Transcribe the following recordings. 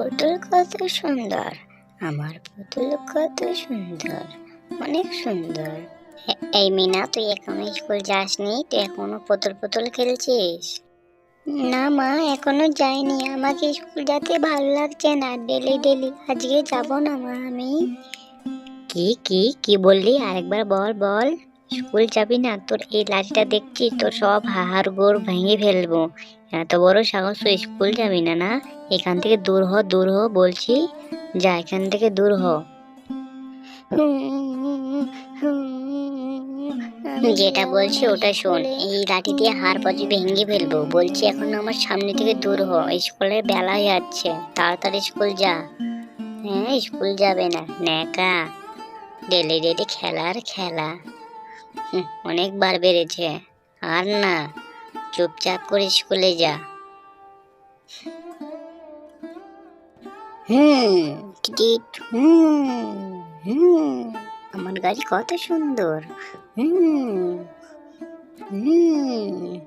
পুতুল কত সুন্দর। আমার পুতুল কত সুন্দর। অনেক সুন্দর। এই মিনা তুই এখনও স্কুল যাসনি? তুই এখনও পুতুল পুতুল খেলছিস? না মা এখনও যাইনি। আমাকে স্কুল যেতে ভালো লাগছে না। Daily daily. আজকে যাব না মা আমি। কি কি কি বললি? আরেকবার বল বল। স্কুল যাবি না? তোর এই লাঠিটা দেখছি তোর সব হাড় গোড় ভেঙে ফেলব। এত বড় সাহস স্কুল যাবি না না? এখান থেকে দূর হ দূর হ, বলছি। যা, এখান থেকে দূর হ। যেটা বলছি ওটা শোন। এই লাঠি দিয়ে হাড় পাজি ভেঙে ফেলব। বলছি এখন আমার সামনে থেকে দূর হ। স্কুলের বেলা হয়ে যাচ্ছে। তাড়াতাড়ি স্কুল যা। হ্যাঁ স্কুল যাবে না। ন্যাকা। ডেলি ডেলি খেলার খেলা। অনেকবার বেড়েছে। আর না। চুপচাপ করে স্কুলে যা। হুম হুম হুম আমার গাড়ি কত সুন্দর। হুম হুম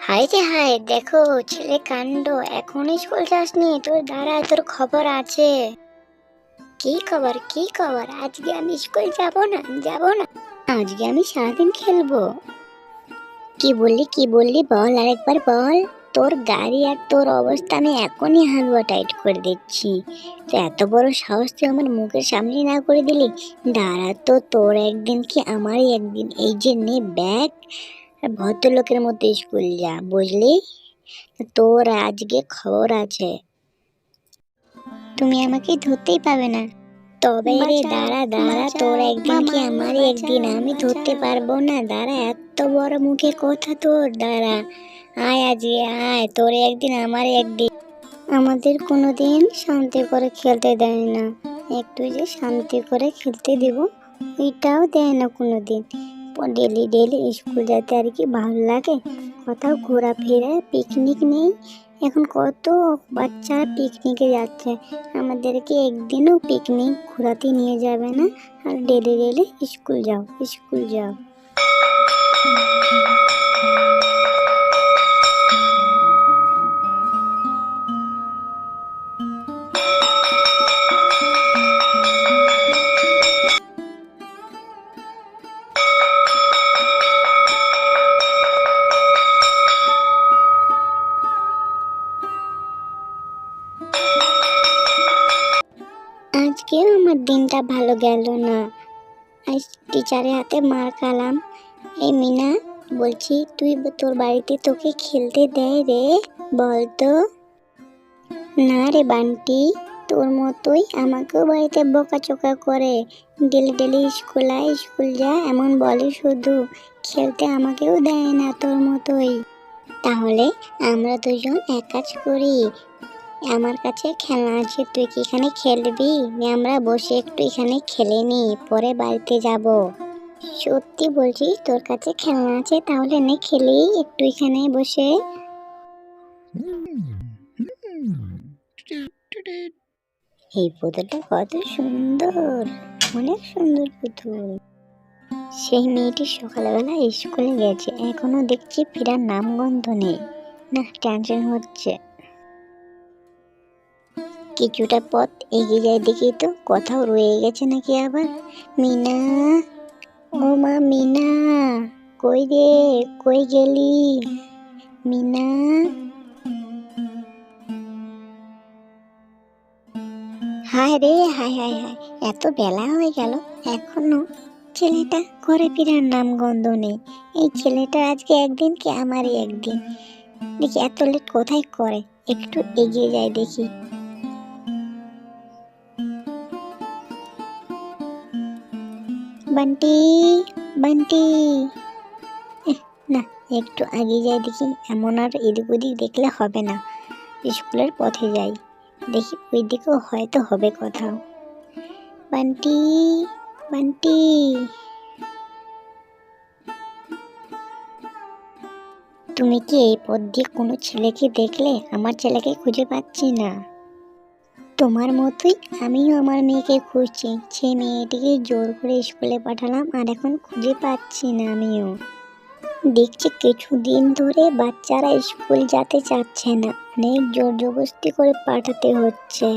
হাই যে হাই দেখো ছেলে কাণ্ড এখন স্কুল যাসনি? তোর দাঁড়া তোর খবর আছে। কি খবর কি খবর? আজকে আমি স্কুল যাব না যাব না। আজকে আমি সারাদিন খেলব। কি বললি কি বললি বল, আরেকবার বল। তোর গাড়ি আর তোর অবস্থা আমি এখনই হালুয়া টাইট করে দিচ্ছি। তো এত বড় সাহস তুই আমার মুখের সামনে না করে দিলি? দাঁড়া তো, তোর একদিন কি আমারই একদিন? এই যে নে ব্যাগ ভদ্রলোকের মতো স্কুল যা, বুঝলি? তোর আজকে খবর আছে। তুমি আমাকে ধরতেই পাবে না। তবে রে দাঁড়া দাঁড়া তোর একদিন কি আমার একদিন আমি ধরতে পারব না? দাঁড়া এত বড় মুখে কথা তোর দাঁড়া। আয় আজকে আয় তোর একদিন আমার একদিন। আমাদের কোনো দিন শান্তি করে খেলতে দেয় না। একটু যে শান্তি করে খেলতে দিব এটাও দেয় না কোনো দিন ডেলি ডেলি স্কুল যেতে আর কি ভালো লাগে কোথাও ঘোরাফেরা পিকনিক নেই এখন কত বাচ্চারা পিকনিকে যাচ্ছে আমাদেরকে একদিনও পিকনিক ঘোরাতে নিয়ে যাবে না আর ডেলি ডেলি স্কুল যাও স্কুল যাও আজকেও আমার দিনটা ভালো গেল না। আজ টিচারের হাতে মার খালাম এই মিনা, বলছি, তুই তোর বাড়িতে তোকে খেলতে দেয় রে বলতো না রে বান্টি, তোর মতোই আমাকেও বাড়িতে বকাচোকা করে। ডেলি ডেলি স্কুল আয়, স্কুল যা, এমন বলে শুধু। খেলতে আমাকেও দেয় না তোর মতোই। তাহলে আমরা দুজন এক কাজ করি আমার কাছে খেলনা আছে, তুই কি এখানে খেলবি? আমরা বসে একটু এখানে খেলে নি পরে বাড়িতে যাব। সত্যি বলছিস তোর কাছে খেলনা আছে, তাহলে নে খেলি একটু এখানে বসে। এই পুতুলটা কত সুন্দর, অনেক সুন্দর পুতুল। সেই মেয়েটি সকালবেলা স্কুলে গেছে, এখনও দেখছি ফেরার নামগন্ধ নেই। না টেনশন হচ্ছে। কিছুটা পথ এগিয়ে যায় দেখি তো, কোথাও রয়ে গেছে নাকি আবার? মিনা? ও মা, মিনা! কই রে? কই গেলি? মিনা? হায় রে, হায় হায় হায়! এত বেলা হয়ে গেল, এখনও ছেলেটা ঘরে ফেরার নাম গন্ধ নেই। এই ছেলেটা আজকে একদিন কি আমারই একদিন? দেখি, এত লেট কোথায় করে? একটু এগিয়ে যায় দেখি। বান্টি বান্টি। না, একটু আগে যাই দেখি, এমন আর এদিক ওদিক দেখলে হবে না। স্কুলের পথে যাই, দেখি ওই দিকেও হয়তো হবে কোথাও। বান্টি বান্টি। তুমি কি এই পথ দিয়ে কোনো ছেলেকে দেখলে? আমার ছেলেকে খুঁজে পাচ্ছি না। তোমার মতোই আমিও আমার মেয়েকে খুঁজছি। সেই মেয়েটিকে জোর করে স্কুলে পাঠালাম আর এখন খুঁজে পাচ্ছি না আমিও। দেখছি কিছুদিন ধরে বাচ্চারা স্কুল যেতে চাচ্ছে না। অনেক জোর জবরদস্তি করে পাঠাতে হচ্ছে।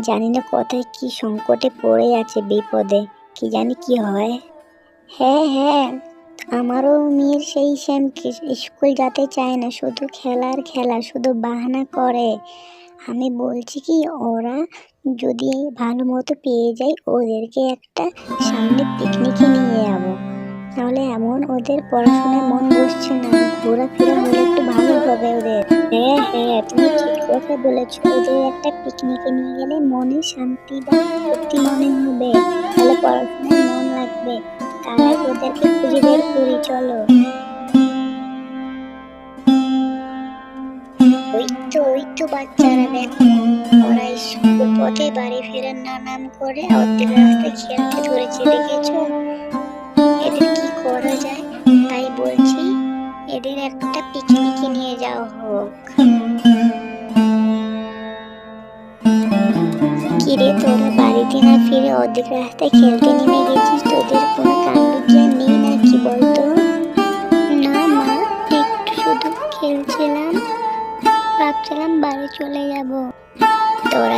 জানি না কোথায় কি সংকটে পড়ে আছে বিপদে। কি জানি কি হয়। হ্যাঁ হ্যাঁ আমারও মেয়ের সেই সেম স্কুল যেতে চায় না। শুধু খেলার খেলা, শুধু বাহানা করে। আমি বলছি কি, ওরা যদি ভালো মতো পেয়ে যায়, ওদেরকে একটা সামনে পিকনিকে নিয়ে যাব। তাহলে এমন ওদের পড়াশোনায় মন বসছে না, ঘোরাফেরা হলে একটু ভালো হবে ওদের। হ্যাঁ হ্যাঁ তুমি ঠিক কথা বলেছ, ওদের একটা পিকনিকে নিয়ে গেলে মনে শান্তি বা সত্যি মনে হবে। তাহলে পড়াশোনায় মন লাগবে তাই ওদেরকে খুঁজে বের করি, চলো। ওই তো ওই তো বাচ্চারা দেখো। ওরা স্কুল পথে বাড়ি ফেরার না নাম করে অর্ধেক রাস্তায় খেলতে ধরেছে, দেখেছ? এদের কি করা যায়? তাই বলছি, এদের একটা পিকনিকে নিয়ে যাওয়া হোক। কিরে, তোরা বাড়িতে না ফিরে অর্ধেক রাস্তায় খেলতে নেমে গেছিস? তোদের কোনো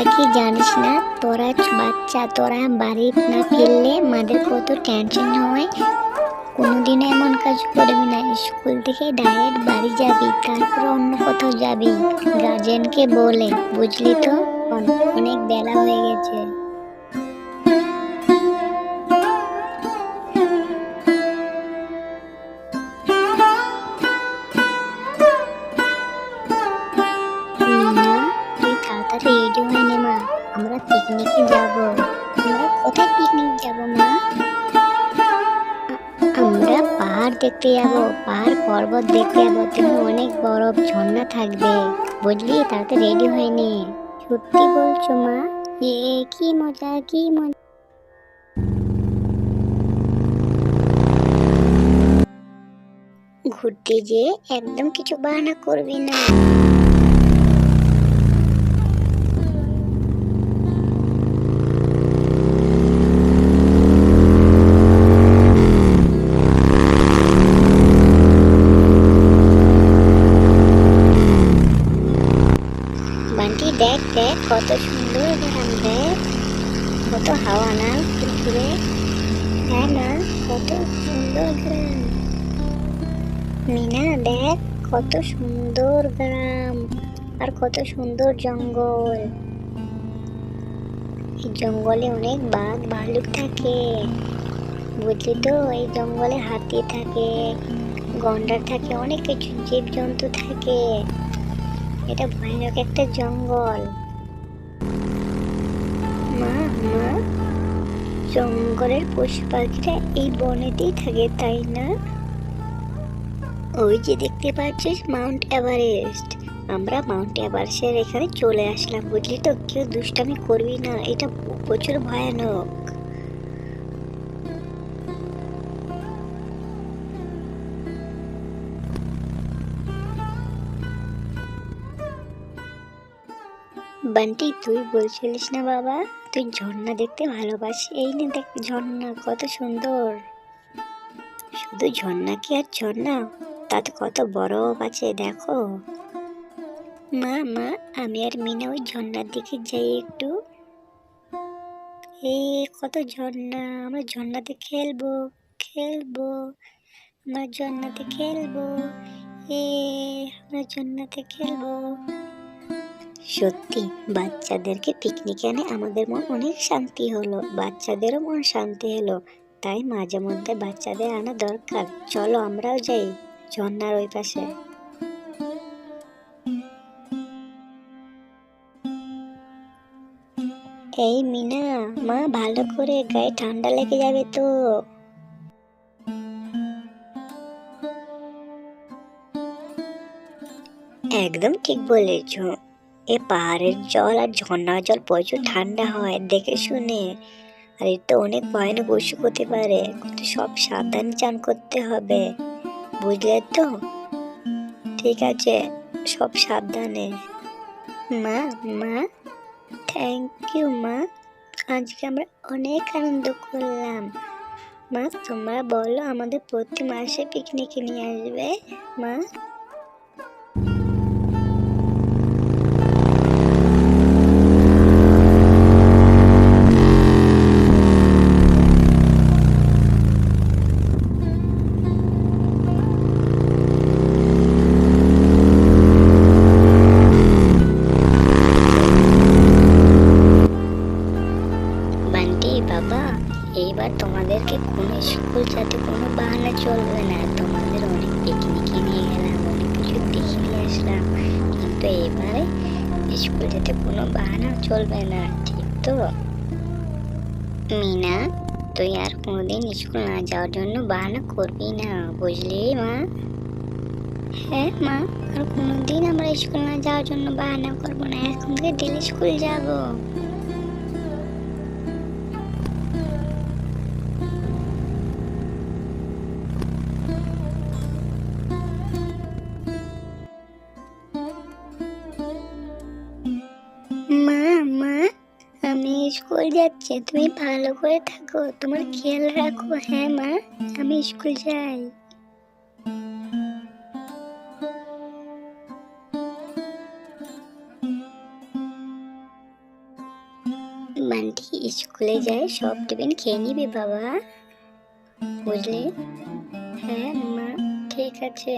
কি জানিস না? তোরা বাচ্চা, তোরা বাড়ি না ফিরলে মাদের কত টেনশন হয়। কোনোদিনও এমন কাজ করবি না। স্কুল থেকে ডাইরেক্ট বাড়ি যাবি, তারপর অন্য কোথাও যাবি। গার্জেনকে বলে, বুঝলি তো? অনেক বেলা হয়ে গেছে। দেখতে যাব। পাহাড় পর্বত দেখতে যাব। তুমি অনেক বরফ ঝর্ণা থাকবে, বুঝলি? তাতে রেডি হয়নি সত্যি বলছো মা? এ, কি মজা কি মজা। ঘুরতে যেয়ে একদম কিছু বাহানা করবি না বান্টি দেখ দেখ কত সুন্দর গ্রাম দেখ। কত হাওয়া না ঘুরে হ্যাঁ না, কত সুন্দর গ্রাম। মিনা, দেখ, কত সুন্দর গ্রাম আর কত সুন্দর জঙ্গল। এই জঙ্গলে অনেক বাঘ, ভালুক থাকে। বুঝলি তো, এই জঙ্গলে হাতি থাকে, গন্ডার থাকে, অনেক কিছু, জীবজন্তু থাকে। এটা ভয়ানক একটা জঙ্গল। মা মা। জঙ্গলের পশু পাখিরা এই বনেতেই থাকে, তাই না? ওই যে দেখতে পাচ্ছিস মাউন্ট এভারেস্ট। আমরা মাউন্ট এভারেস্টের এখানে চলে আসলাম, বুঝলি তো? কেউ দুষ্টামি করবি না, এটা প্রচুর ভয়ানক। বান্টি, তুই বলছিলিস না বাবা? তুই ঝর্ণা দেখতে ভালোবাসি। এই নে দেখ ঝর্ণা, কত সুন্দর। শুধু ঝর্ণা কি আর ঝর্ণা? তাতে কত বরফ আছে, দেখো। মা মা, আমি আর মিনা ওই ঝর্ণার দিকে যাই একটু। এই কত ঝর্ণা, আমরা ঝর্ণাতে খেলব খেলব। আমরা ঝর্ণাতে খেলব। এ, আমরা ঝর্ণাতে খেলব। সত্যি, বাচ্চাদেরকে পিকনিকে এনে আমাদের মন অনেক শান্তি হলো, বাচ্চাদেরও মন শান্তি হলো। তাই মাঝে মধ্যে বাচ্চাদের আনা দরকার। চলো আমরাও যাই, ঝর্ণার ওই পাশে। এই মিনা, মা ভালো করে গায়ে ঠান্ডা লেগে যাবে তো। একদম ঠিক বলেছ। এ পাহাড়ের জল আর ঝর্ণার জল প্রচুর ঠান্ডা হয়, দেখে শুনে। আর এর তো অনেক ভয়ানক অসুখ হতে পারে কিন্তু সব সাবধানে চান করতে হবে, বুঝলে তো? ঠিক আছে, সব সাবধানে। মা মা থ্যাংক ইউ মা। আজকে আমরা অনেক আনন্দ করলাম। মা, তোমরা বলো আমাদের প্রতি মাসে পিকনিকে নিয়ে আসবে? মা? কিন্তু এবারে স্কুল যেতে কোনো বাহানা চলবে না, ঠিক তো? মিনা, তুই আর কোনোদিন স্কুল না যাওয়ার জন্য বাহানা করবি না, বুঝলি মা? হ্যাঁ মা, আর কোনোদিন আমরা স্কুল না যাওয়ার জন্য বাহানা করব না, এখন থেকে ডেলি স্কুল যাব। স্কুল যাচ্ছি, তুমি ভালো করে থাকো। তোমার খেয়াল রাখো হ্যাঁ মা, আমি স্কুল যাই। বান্টি স্কুলে যায় সব টিফিন খেয়ে নিবি বাবা। বুঝলি? হ্যাঁ মা, ঠিক আছে।